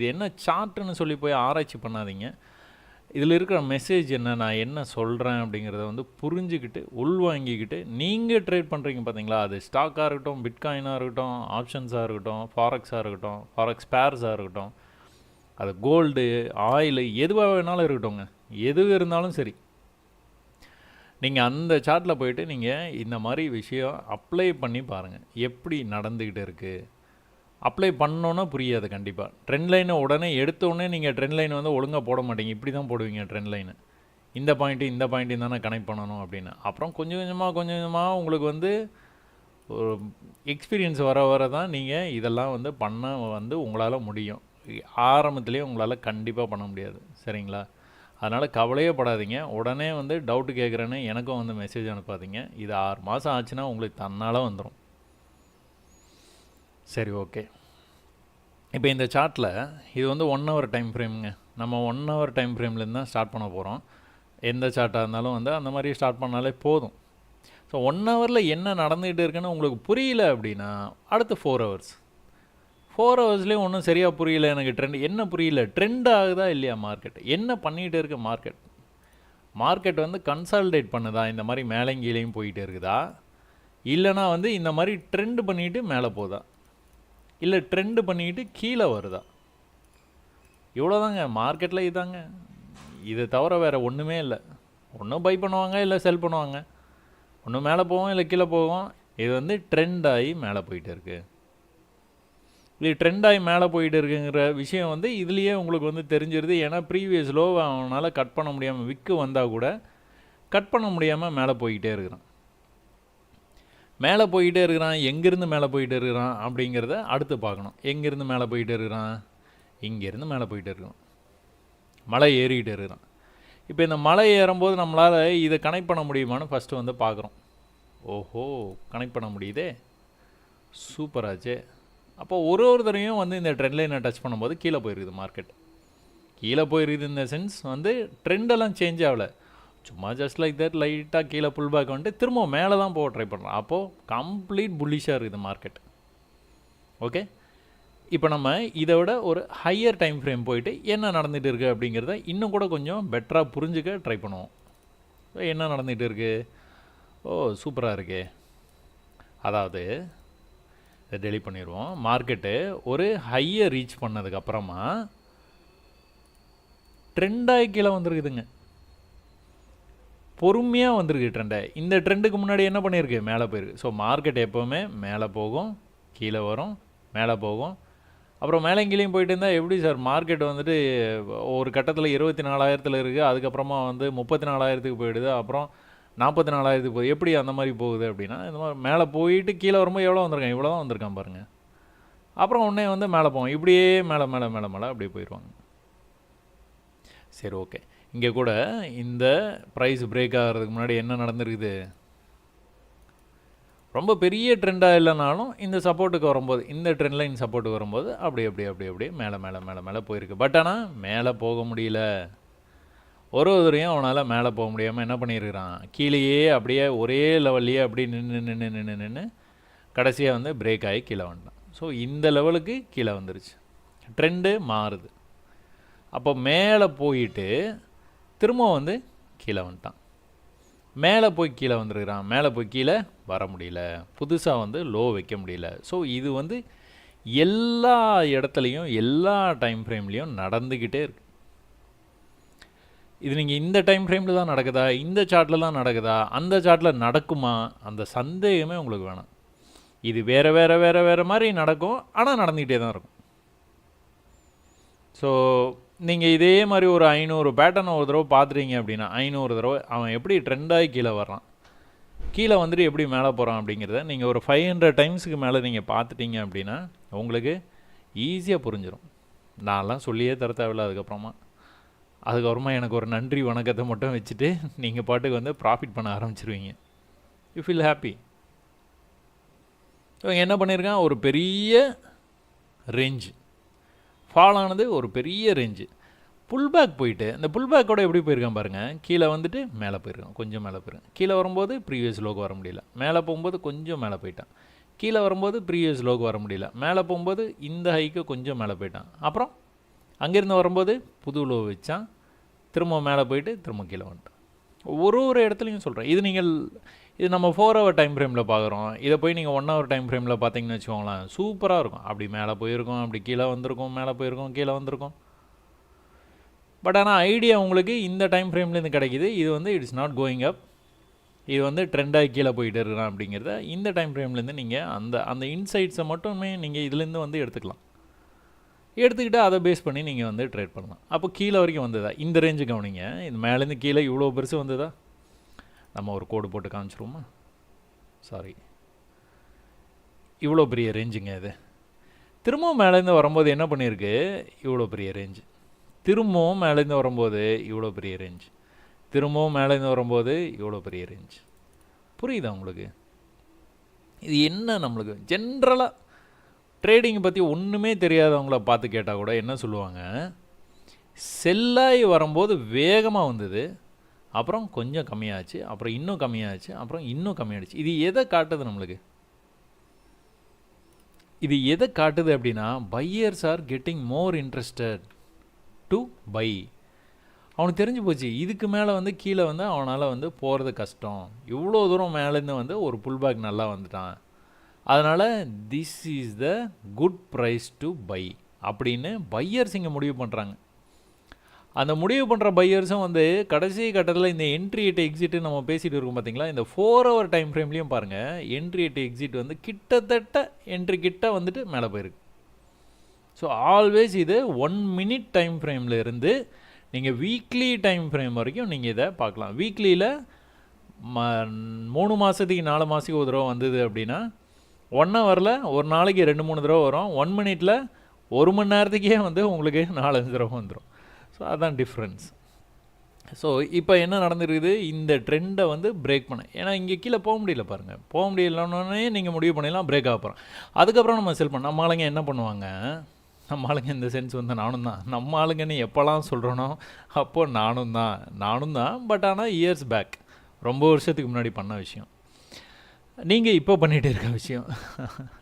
இது என்ன சார்ட்டுன்னு சொல்லி போய் ஆராய்ச்சி பண்ணாதீங்க. இதில் இருக்கிற மெசேஜ் என்ன நான் என்ன சொல்கிறேன் அப்படிங்கிறத வந்து புரிஞ்சுக்கிட்டு உள்வாங்கிக்கிட்டு நீங்கள் ட்ரேட் பண்ணுறீங்க பார்த்தீங்களா? அது ஸ்டாக்காக இருக்கட்டும் பிட்காயினாக இருக்கட்டும் ஆப்ஷன்ஸாக இருக்கட்டும் ஃபாரக்ஸாக இருக்கட்டும் ஃபாரக்ஸ் பேர்ஸாக இருக்கட்டும் அது கோல்டு ஆயிலு எதுவாக வேணாலும் இருக்கட்டும்ங்க. எது இருந்தாலும் சரி. நீங்கள் அந்த சார்ட்டில் போயிட்டு நீங்கள் இந்த மாதிரி விஷயம் அப்ளை பண்ணி பாருங்கள் எப்படி நடந்துக்கிட்டு இருக்குது அப்ளை பண்ணோன்னா புரியாது கண்டிப்பாக ட்ரெண்ட் லைனை உடனே எடுத்தோடனே நீங்கள் ட்ரெண்ட் லைன் வந்து ஒழுங்காக போட மாட்டீங்க. இப்படி தான் போடுவீங்க ட்ரெண்ட் லைனு இந்த பாயிண்ட்டு இந்த பாயிண்ட்டு தானே கனெக்ட் பண்ணணும் அப்படின்னு. அப்புறம் கொஞ்சம் கொஞ்சமாக கொஞ்சம் கொஞ்சமாக உங்களுக்கு வந்து ஒரு எக்ஸ்பீரியன்ஸ் வர வர தான் நீங்கள் இதெல்லாம் வந்து பண்ண வந்து உங்களால் முடியும். ஆரம்பத்துலேயே உங்களால் கண்டிப்பாக பண்ண முடியாது. சரிங்களா? அதனால் கவலையே படாதீங்க. உடனே வந்து டவுட்டு கேட்குறேன்னு எனக்கும் வந்து மெசேஜ் அனுப்பாதீங்க. இது ஆறு மாதம் ஆச்சுன்னா உங்களுக்கு தன்னால் வந்துடும் சரி ஓகே. இப்போ இந்த சார்ட்டில் இது வந்து ஒன் ஹவர் டைம் ஃப்ரேமுங்க நம்ம ஒன் ஹவர் டைம் ஃப்ரேம்லேருந்து தான் ஸ்டார்ட் பண்ண போகிறோம் எந்த சார்ட்டாக இருந்தாலும் வந்து அந்த மாதிரி ஸ்டார்ட் பண்ணாலே போதும். ஸோ ஒன் ஹவரில் என்ன நடந்துகிட்டு இருக்குன்னு உங்களுக்கு புரியல அப்படின்னா அடுத்து ஃபோர் ஹவர்ஸ் ஃபோர் ஹவர்ஸ்லேயும் ஒன்றும் சரியாக புரியல எனக்கு ட்ரெண்ட் என்ன புரியல? ட்ரெண்ட் ஆகுதா இல்லையா மார்க்கெட் என்ன பண்ணிகிட்டு இருக்கு மார்க்கெட் மார்க்கெட் வந்து கன்சால்டேட் பண்ணுதா? இந்த மாதிரி மேலேயும் கீழேயும் போயிட்டு இருக்குதா? இல்லைனா வந்து இந்த மாதிரி ட்ரெண்ட் பண்ணிவிட்டு மேலே போதா? இல்லை ட்ரெண்டு பண்ணிக்கிட்டு கீழே வருதா? இவ்வளோதாங்க மார்க்கெட்டில் இதாங்க. இதை தவிர வேறு ஒன்றுமே இல்லை. ஒன்றும் பை பண்ணுவாங்க இல்லை செல் பண்ணுவாங்க. ஒன்று மேலே போவோம் இல்லை கீழே போவோம். இது வந்து ட்ரெண்ட் ஆகி மேலே போயிட்டு இருக்கு. இது ட்ரெண்ட் ஆகி மேலே போயிட்டு இருக்குங்கிற விஷயம் வந்து இதுலேயே உங்களுக்கு வந்து தெரிஞ்சிருது. ஏன்னா ப்ரீவியஸ் லோ அவனால் கட் பண்ண முடியாமல் விக்கு வந்தால் கூட கட் பண்ண முடியாமல் மேலே போய்கிட்டே இருக்கிறான். மேலே போயிட்டே இருக்கிறான் எங்கேருந்து மேலே போயிட்டு இருக்கிறான் அப்படிங்கிறத அடுத்து பார்க்கணும். எங்கேருந்து மேலே போயிட்டு இருக்கிறான்? இங்கேருந்து மேலே போயிட்டு இருக்கிறான். மலை ஏறிக்கிட்டே இருக்கிறான். இப்போ இந்த மலை ஏறும்போது நம்மளால் இதை கனெக்ட் பண்ண முடியுமான்னு ஃபஸ்ட்டு வந்து பார்க்குறோம். ஓஹோ கனெக்ட் பண்ண முடியுதே. சூப்பராச்சே அப்போ ஒரு ஒரு தடவையும் வந்து இந்த ட்ரெண்ட் லைனை டச் பண்ணும்போது கீழே போயிருக்குது மார்க்கெட் கீழே போயிருக்குது இந்த சென்ஸ் வந்து ட்ரெண்டெல்லாம் சேஞ்ச் ஆகலை. சும்மா ஜஸ்ட் லைக் தட் லைட்டாக கீழே புல் பேக் வந்துட்டு திரும்ப மேலே தான் போக ட்ரை பண்ணுறோம் அப்போது கம்ப்ளீட் புல்லிஷாக இருக்குது மார்க்கெட் ஓகே இப்போ நம்ம இதை விட ஒரு ஹையர் டைம் ஃப்ரேம் போயிட்டு என்ன நடந்துகிட்டு இருக்குது அப்படிங்கிறத இன்னும் கூட கொஞ்சம் பெட்டராக புரிஞ்சுக்க ட்ரை பண்ணுவோம். என்ன நடந்துகிட்டு இருக்குது ஓ சூப்பராக இருக்கே. அதாவது இதை டெலிட் பண்ணிடுவோம். மார்க்கெட்டு ஒரு ஹையை ரீச் பண்ணதுக்கப்புறமா ட்ரெண்டாகி கீழே வந்துருக்குதுங்க. பொறுமையாக வந்திருக்கு ட்ரெண்டை இந்த ட்ரெண்டுக்கு முன்னாடி என்ன பண்ணியிருக்கு? மேலே போயிருக்கு. ஸோ மார்க்கெட் எப்போவுமே மேலே போகும் கீழே வரும் மேலே போகும். அப்புறம் மேலே கீழேயும் போயிட்டு இருந்தால் எப்படி சார்? மார்க்கெட் வந்துட்டு ஒரு கட்டத்தில் இருபத்தி நாலாயிரத்தில் இருக்குது அதுக்கப்புறமா வந்து முப்பத்தி நாலாயிரத்துக்கு போயிடுது. அப்புறம் நாற்பத்தி நாலாயிரத்துக்கு போகுது. எப்படி அந்த மாதிரி போகுது அப்படின்னா இந்த மாதிரி மேலே போயிட்டு கீழே வரும்போது எவ்வளோ வந்திருக்கான் இவ்வளோ தான் வந்திருக்கான் பாருங்கள் அப்புறம் உடனே வந்து மேலே போவோம் இப்படியே மேலே மேலே மேலே மேலே அப்படியே போயிடுவாங்க. சரி ஓகே இங்கே கூட இந்த ப்ரைஸ் பிரேக் ஆகிறதுக்கு முன்னாடி என்ன நடந்திருக்குது? ரொம்ப பெரிய ட்ரெண்டாக இல்லைனாலும் இந்த சப்போர்ட்டுக்கு வரும்போது இந்த ட்ரெண்ட் லைன் சப்போர்ட்டுக்கு வரும்போது அப்படி அப்படி அப்படி அப்படியே மேலே மேலே மேலே மேலே போயிருக்கு. பட் ஆனால் மேலே போக முடியல. ஒரு ஒருத்தரையும் அவனால் மேலே போக முடியாமல் என்ன பண்ணியிருக்கிறான்? கீழேயே அப்படியே ஒரே லெவல்லையே அப்படியே நின்று நின்று நின்று நின்று கடைசியாக வந்து பிரேக் ஆகி கீழே வந்துட்டான். ஸோ இந்த லெவலுக்கு கீழே வந்துருச்சு. ட்ரெண்டு மாறுது. அப்போ மேலே போயிட்டு திரும்ப வந்து கீழே வந்துட்டான். மேலே போய் கீழே வந்துருக்கிறான். மேலே போய் கீழே வர முடியல. புதுசாக வந்து லோ வைக்க முடியல. ஸோ இது வந்து எல்லா இடத்துலையும் எல்லா டைம் ஃப்ரேம்லேயும் நடந்துக்கிட்டே இருக்கு. இது நீங்கள் இந்த டைம் ஃப்ரேமில் தான் நடக்குதா? இந்த சார்ட்டில் தான் நடக்குதா? அந்த சார்ட்டில் நடக்குமா? அந்த சந்தேகமே உங்களுக்கு வேணாம். இது வேறு வேறு வேறு வேறு மாதிரி நடக்கும். ஆனால் நடந்துக்கிட்டே தான் இருக்கும். ஸோ நீங்கள் இதே மாதிரி ஒரு ஐநூறு பேட்டர்னை ஒரு தடவை பார்த்துட்டீங்க அப்படின்னா ஐநூறு தடவை அவன் எப்படி ட்ரெண்டாகி கீழே வர்றான்? கீழே வந்துட்டு எப்படி மேலே போகிறான் அப்படிங்கிறத நீங்கள் ஒரு ஃபைவ் ஹண்ட்ரட் டைம்ஸுக்கு மேலே நீங்கள் பார்த்துட்டீங்க அப்படின்னா உங்களுக்கு ஈஸியாக புரிஞ்சிடும் நான்லாம் சொல்லியே தர தேவையில்ல அதுக்கப்புறமா. அதுக்கப்புறமா எனக்கு ஒரு நன்றி வணக்கத்தை மட்டும் வச்சுட்டு நீங்கள் பாட்டுக்கு வந்து ப்ராஃபிட் பண்ண ஆரம்பிச்சிருவீங்க. யூ ஃபீல் ஹாப்பி இவங்க என்ன பண்ணியிருக்கான் ஒரு பெரிய ரேஞ்சு ஃபால் ஆனது ஒரு பெரிய ரேஞ்சு புல் பேக் போயிட்டு இந்த புல் பேக்கோட எப்படி போயிருக்கான் பாருங்கள் கீழே வந்துட்டு மேலே போயிருக்கான். கொஞ்சம் மேலே போயிருக்கான். கீழே வரும்போது ப்ரீவியஸ் லோக்கு வர முடியல. மேலே போகும்போது கொஞ்சம் மேலே போயிட்டான். கீழே வரும்போது ப்ரீவியஸ் லோக்கு வர முடியல. மேலே போகும்போது இந்த ஹைக்கு கொஞ்சம் மேலே போயிட்டான். அப்புறம் அங்கேருந்து வரும்போது புது லோ வச்சான். திரும்ப மேலே போயிட்டு திரும்ப கீழே வந்துட்டான். ஒரு ஒரு இடத்துலையும் சொல்கிறேன் இது நீங்கள் இது நம்ம ஃபோர் ஹவர் டைம் ஃப்ரேமில் பார்க்குறோம் இதை போய் நீங்கள் ஒன் ஹவர் டைம் ஃப்ரேமில் பார்த்தீங்கன்னு வச்சுக்கோங்களேன் சூப்பராக இருக்கும். அப்படி மேலே போயிருக்கும் அப்படி கீழே வந்திருக்கும் மேலே போயிருக்கும் கீழே வந்திருக்கும். பட் ஆனால் ஐடியா உங்களுக்கு இந்த டைம் ஃப்ரேம்லேருந்து கிடைக்கிது. இது வந்து இட்ஸ் நாட் கோயிங் அப் இது வந்து ட்ரெண்டாக கீழே போயிட்டு இருக்கிறான் அப்படிங்கிறத இந்த டைம் ஃப்ரேம்லேருந்து நீங்கள் அந்த அந்த இன்சைட்ஸை மட்டுமே நீங்கள் இதுலேருந்து வந்து எடுத்துக்கலாம். எடுத்துக்கிட்டு அதை பேஸ் பண்ணி நீங்கள் வந்து ட்ரேட் பண்ணலாம். அப்போ கீழே வரைக்கும் வந்ததா? இந்த ரேஞ்சு கவனிங்க. இது மேலேருந்து கீழே இவ்வளோ பெருசு வந்ததா? நம்ம ஒரு கோடு போட்டு காமிச்சிருவோமா? சாரி இவ்வளோ பெரிய ரேஞ்சுங்க இது. திரும்பவும் மேலேருந்து வரும்போது என்ன பண்ணியிருக்கு? இவ்வளோ பெரிய ரேஞ்சு திரும்பவும் மேலேருந்து வரும்போது இவ்வளோ பெரிய ரேஞ்ச் திரும்பவும் மேலேருந்து வரும்போது இவ்வளோ பெரிய ரேஞ்ச் புரியுதா உங்களுக்கு? இது என்ன நம்மளுக்கு? ஜென்ரலாக ட்ரேடிங்கை பற்றி ஒன்றுமே தெரியாதவங்கள பார்த்து கேட்டால் கூட என்ன சொல்லுவாங்க? செல்லாகி வரும்போது வேகமாக வந்தது. அப்புறம் கொஞ்சம் கம்மியாச்சு அப்புறம் இன்னும் கம்மியாச்சு அப்புறம் இன்னும் கம்மியாயிடுச்சு. இது எதை காட்டுது நம்மளுக்கு? இது எதை காட்டுது அப்படின்னா buyers are getting more interested to buy அவனுக்கு தெரிஞ்சு போச்சு இதுக்கு மேலே வந்து கீழே வந்து அவனால் வந்து போகிறது கஷ்டம். இவ்வளோ தூரம் மேலேருந்து வந்து ஒரு புல்பேக் நல்லா வந்துட்டான். அதனால் this is the good price to buy அப்படின்னு பையர்ஸ் இங்கே முடிவு பண்ணுறாங்க அந்த முடிவு பண்ணுற பையர்ஸும் வந்து கடைசி கட்டத்தில் இந்த என்ட்ரி எட்டு எக்ஸிட்டு நம்ம பேசிகிட்டு இருக்கோம் பார்த்தீங்களா இந்த ஃபோர் ஹவர் டைம் ஃப்ரேம்லேயும் பாருங்கள் என்ட்ரி எட்டு எக்ஸிட் வந்து கிட்டத்தட்ட என்ட்ரி கிட்ட வந்துட்டு மேலே போயிருக்கு. ஸோ ஆல்வேஸ் இது ஒன் மினிட் டைம் ஃப்ரேமில் இருந்து நீங்கள் வீக்லி டைம் ஃப்ரேம் வரைக்கும் நீங்கள் இதை பார்க்கலாம். வீக்லியில் ம மூணு மாதத்துக்கு நாலு மாதத்துக்கு ஒரு தடவை வந்தது அப்படின்னா ஒன் ஹவரில் ஒரு நாளைக்கு ரெண்டு மூணு தடவை வரும். ஒன் மினிட்டில் ஒரு மணி நேரத்துக்கே வந்து உங்களுக்கு நாலஞ்சு தடவை வந்துடும் ஸோ அதுதான் டிஃப்ரென்ஸ் ஸோ இப்போ என்ன நடந்துருக்குது? இந்த ட்ரெண்டை வந்து பிரேக் பண்ண. ஏன்னா இங்கே கீழே போக முடியல பாருங்கள் போக முடியலன்னே நீங்கள் முடிவு பண்ணிடலாம் பிரேக் ஆக போகிறோம் அதுக்கப்புறம் நம்ம செல் பண்ண நம்ம ஆளுங்க என்ன பண்ணுவாங்க? நம்ம ஆளுங்க இந்த சென்ஸ் வந்து நானும் தான். நம்ம ஆளுங்கன்னு எப்போல்லாம் சொல்கிறனோ அப்போ நானும் தான். நானும் தான். பட் ஆனால் இயர்ஸ் பேக் ரொம்ப வருஷத்துக்கு முன்னாடி பண்ண விஷயம். நீங்கள் இப்போ பண்ணிகிட்டு இருக்க விஷயம்.